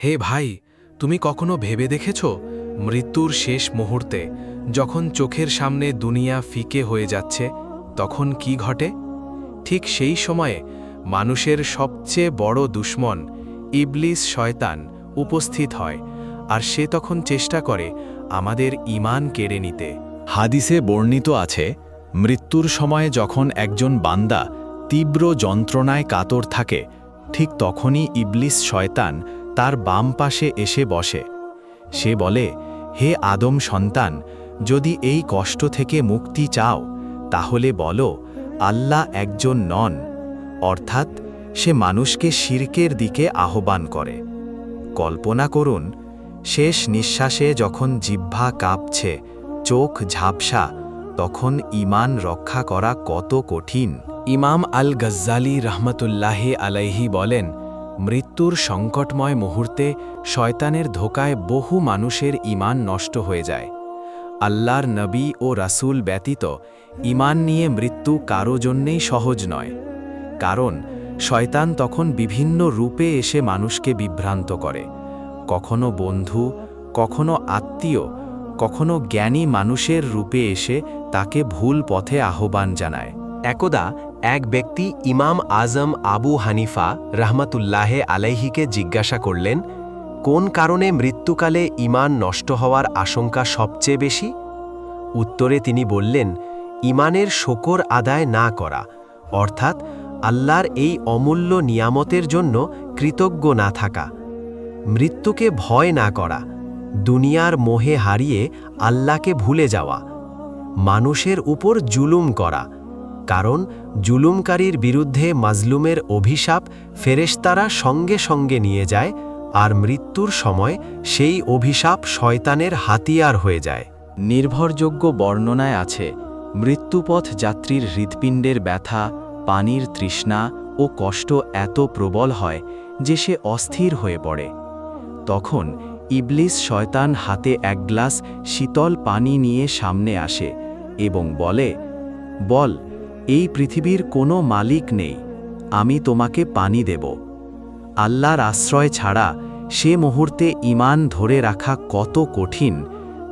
হে ভাই, তুমি কখনো ভেবে দেখেছ মৃত্যুর শেষ মুহূর্তে যখন চোখের সামনে দুনিয়া ফিকে হয়ে যাচ্ছে, তখন কি ঘটে? ঠিক সেই সময়ে মানুষের সবচেয়ে বড় দুশ্মন ইবলিস শয়তান উপস্থিত হয় আর সে তখন চেষ্টা করে আমাদের ইমান কেড়ে নিতে। হাদিসে বর্ণিত আছে, মৃত্যুর সময়ে যখন একজন বান্দা তীব্র যন্ত্রণায় কাতর থাকে, ঠিক তখনই ইবলিস শয়তান তার বাম পাশে এসে বসে। সে বলে, হে আদম সন্তান, যদি এই কষ্ট থেকে মুক্তি চাও, তাহলে বলো, আল্লাহ একজন নন, অর্থাৎ সে মানুষকে শিরকের দিকে আহ্বান করে। কল্পনা করুন, শেষ নিঃশ্বাসে যখন জিহ্বা কাঁপছে, চোখ ঝাপসা, তখন ইমান রক্ষা করা কত কঠিন। ইমাম আল গজ্জালি রহমতুল্লাহে আলাইহি বলেন মৃত্যুর সংকটময় মুহূর্তে শয়তানের ধোকায় বহু মানুষের ইমান নষ্ট হয়ে যায়। আল্লাহর নবী ও রাসূল ব্যতীত ইমান নিয়ে মৃত্যু কারও জন্যেই সহজ নয়। কারণ, শয়তান তখন বিভিন্ন রূপে এসে মানুষকে বিভ্রান্ত করে। কখনো বন্ধু, কখনো আত্মীয়, কখনো জ্ঞানী মানুষের রূপে এসে তাকে ভুল পথে আহ্বান জানায়। একদা এক ব্যক্তি ইমাম আজম আবু হানিফা রহমতুল্লাহে আলাইহিকে জিজ্ঞাসা করলেন, কোন কারণে মৃত্যুকালে ইমান নষ্ট হওয়ার আশঙ্কা সবচেয়ে বেশি? উত্তরে তিনি বললেন ইমানের শকর আদায় না করা, অর্থাৎ আল্লাহর এই অমূল্য নিয়ামতের জন্য কৃতজ্ঞ না থাকা। মৃত্যুকে ভয় না করা, দুনিয়ার মোহে হারিয়ে আল্লাহকে ভুলে যাওয়া, মানুষের উপর জুলুম করা কারণ জুলুমকারীর বিরুদ্ধে মাজলুমের অভিশাপ ফেরেশতারা সঙ্গে সঙ্গে নিয়ে যায় আর মৃত্যুর সময় সেই অভিশাপ শয়তানের হাতিয়ার হয়ে যায়। নির্ভরযোগ্য বর্ণনায় আছে, মৃত্যুপথ যাত্রীর হৃৎপিণ্ডের ব্যথা, পানির তৃষ্ণা ও কষ্ট এত প্রবল হয় যে সে অস্থির হয়ে পড়ে। তখন ইবলিস শয়তান হাতে এক গ্লাস শীতল পানি নিয়ে সামনে আসে এবং বলে, বল এই পৃথিবীর কোনো মালিক নেই, আমি তোমাকে পানি দেব। আল্লাহর আশ্রয় ছাড়া সে মুহূর্তে ইমান ধরে রাখা কত কঠিন,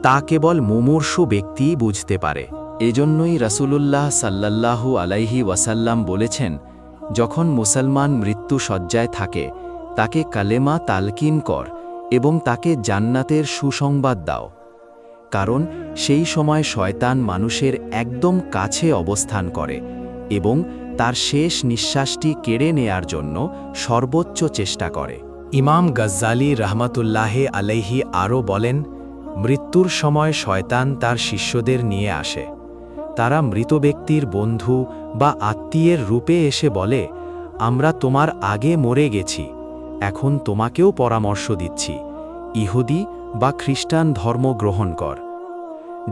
তা কেবল মুমূর্ষু ব্যক্তিই বুঝতে পারে। এজন্যই রাসূলুল্লাহ সাল্লাল্লাহু আলাইহি ওয়াসাল্লাম বলেছেন, যখন মুসলমান মৃত্যু সজ্জায় থাকে, তাকে কালেমা তালকিন কর এবং তাকে জান্নাতের সুসংবাদ দাও। কারণ সেই সময় শয়তান মানুষের একদম কাছে অবস্থান করে এবং তার শেষ নিঃশ্বাসটি কেড়ে নেয়ার জন্য সর্বোচ্চ চেষ্টা করে। ইমাম গজ্জালি রহমতুল্লাহে আলাইহি আরও বলেন, মৃত্যুর সময় শয়তান তার শিষ্যদের নিয়ে আসে। তারা মৃত ব্যক্তির বন্ধু বা আত্মীয়ের রূপে এসে বলে, আমরা তোমার আগে মরে গেছি, এখন তোমাকেও পরামর্শ দিচ্ছি। ইহুদি বা খ্রিস্টান ধর্ম গ্রহণ কর।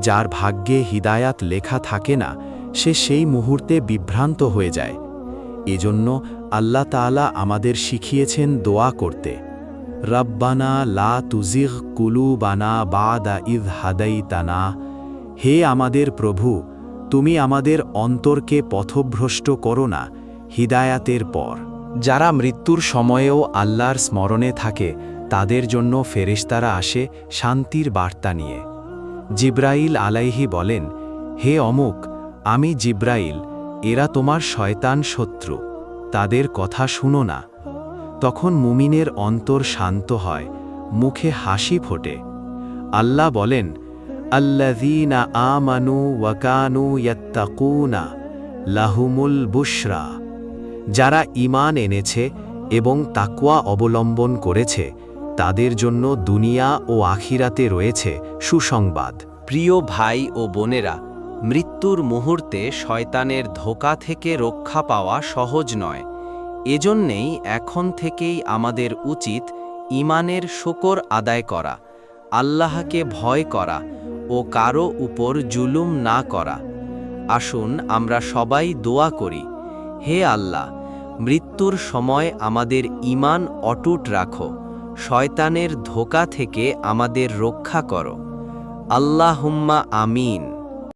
যার ভাগ্যে হিদায়াত লেখা থাকে না, সে সেই মুহূর্তে বিভ্রান্ত হয়ে যায়। এজন্য আল্লাহ তাআলা আমাদের শিখিয়েছেন দোয়া করতে। রব্বানা লা তুজিগ কুলুবানা বাদা ইদ হাদাইতানা। হে আমাদের প্রভু, তুমি আমাদের অন্তরকে পথভ্রষ্ট করো না, হিদায়াতের পর। যারা মৃত্যুর সময়েও আল্লাহর স্মরণে থাকে তাদের জন্য ফেরেশতারা আসে শান্তির বার্তা নিয়ে। জিব্রাইল আলাইহি বলেন, হে অমুক, আমি জিব্রাইল, এরা তোমার শয়তান শত্রু, তাদের কথা শুনো না। তখন মুমিনের অন্তর শান্ত হয়, মুখে হাসি ফোটে। আল্লাহ বলেন, আল্লাযীনা আমানু ওয়াকানু ইয়াত্তাকুনা লাহুমুল বুশরা। যারা ঈমান এনেছে এবং তাকুয়া অবলম্বন করেছে তাদের জন্য দুনিয়া ও আখিরাতে রয়েছে সুসংবাদ। প্রিয় ভাই ও বোনেরা, মৃত্যুর মুহূর্তে শয়তানের ধোকা থেকে রক্ষা পাওয়া সহজ নয়। এজন্যেই এখন থেকেই আমাদের উচিত ইমানের শকর আদায় করা, আল্লাহকে ভয় করা ও কারও উপর জুলুম না করা। আসুন আমরা সবাই দোয়া করি, হে আল্লাহ, মৃত্যুর সময় আমাদের ইমান অটুট রাখো। শয়তানের ধোকা থেকে আমাদের রক্ষা করো। আল্লাহুম্মা আমিন।